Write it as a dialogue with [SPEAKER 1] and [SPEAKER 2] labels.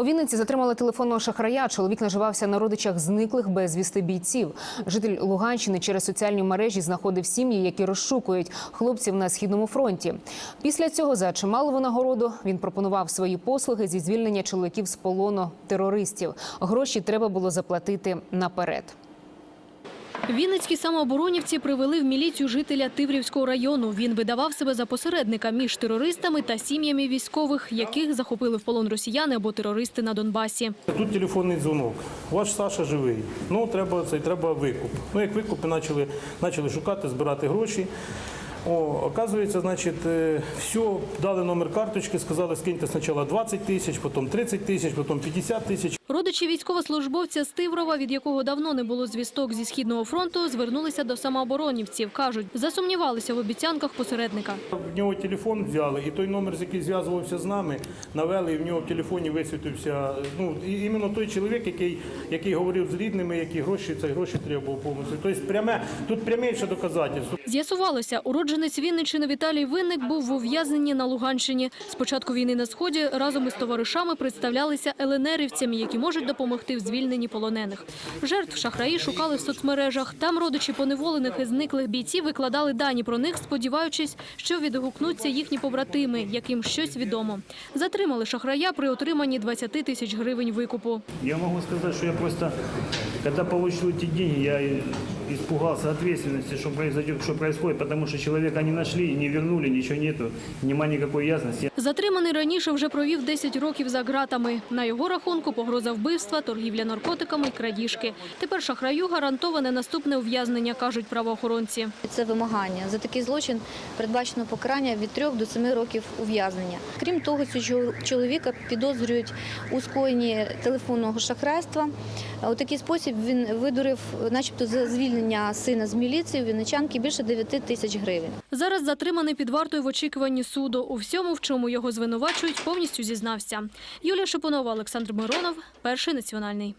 [SPEAKER 1] У Вінниці затримали телефонного шахрая. Чоловік наживався на родичах зниклих безвісти бійців. Житель Луганщини через соціальні мережі знаходив сім'ї, які розшукують хлопців на східному фронті. Після цього за чималу винагороду він пропонував свої послуги зі звільнення чоловіків з полону терористів. Гроші треба було заплатити наперед.
[SPEAKER 2] Вінницькі самооборонівці привели в міліцію жителя Тиврівського району. Він видавав себе за посередника між терористами та сім'ями військових, яких захопили в полон росіяни або терористи на Донбасі.
[SPEAKER 3] Тут телефонний дзвонок. Ваш Саша живий. Ну треба це треба викуп. Ну як викуп, почали, почали шукати, збирати гроші. О, оказується, значить, е, все, дали номер карточки, сказали, скиньте спочатку 20 тисяч, потім 30 тисяч, потім 50 тисяч.
[SPEAKER 2] Родичі військовослужбовця з Тиврова, від якого давно не було звісток зі східного фронту, звернулися до самооборонівців. кажуть, засумнівалися в обіцянках посередника.
[SPEAKER 3] В нього телефон взяли, і той номер, з який зв'язувався з нами, навели, і в нього в телефоні висвітився. Ну, і іменно той чоловік, який, який говорив з рідними, які гроші, це гроші требував повністю. Тобто пряме, тут пряміше доказательство.
[SPEAKER 2] З'ясувалося, уродженець Вінниччини Віталій Винник був в ув'язненні на Луганщині. З початку війни на Сході разом із товаришами представлялися ЛНРівцями, які можуть допомогти в звільненні полонених. Жертв шахраї шукали в соцмережах. Там родичі поневолених і зниклих бійців викладали дані про них, сподіваючись, що відгукнуться їхні побратими, яким щось відомо. Затримали шахрая при отриманні 20 тисяч гривень викупу.
[SPEAKER 4] Я можу сказати, що я просто, коли отримав ці гроші, я испугался ответственности, что произойдет, что происходит, потому что человека не нашли, не вернули, ничего нету, нема никакой ясности.
[SPEAKER 2] Затриманий раніше вже провів 10 років за ґратами. На його рахунку погроза вбивства, торгівля наркотиками і крадіжки. Тепер шахраю гарантоване наступне ув'язнення, кажуть правоохоронці.
[SPEAKER 5] Це вимагання. За такий злочин передбачено покарання від 3 до 7 років ув'язнення. Крім того, цього чоловіка підозрюють у скоєнні телефонного шахрайства. У такий спосіб він видурив, начебто, за звільнення сина з міліції у Вінничанки більше 9 тисяч гривень.
[SPEAKER 2] Зараз затриманий під вартою в очікуванні суду. У всьому, в чому його звинувачують, повністю зізнався. Юлія Шипунова, Олександр Миронов, Перший національний.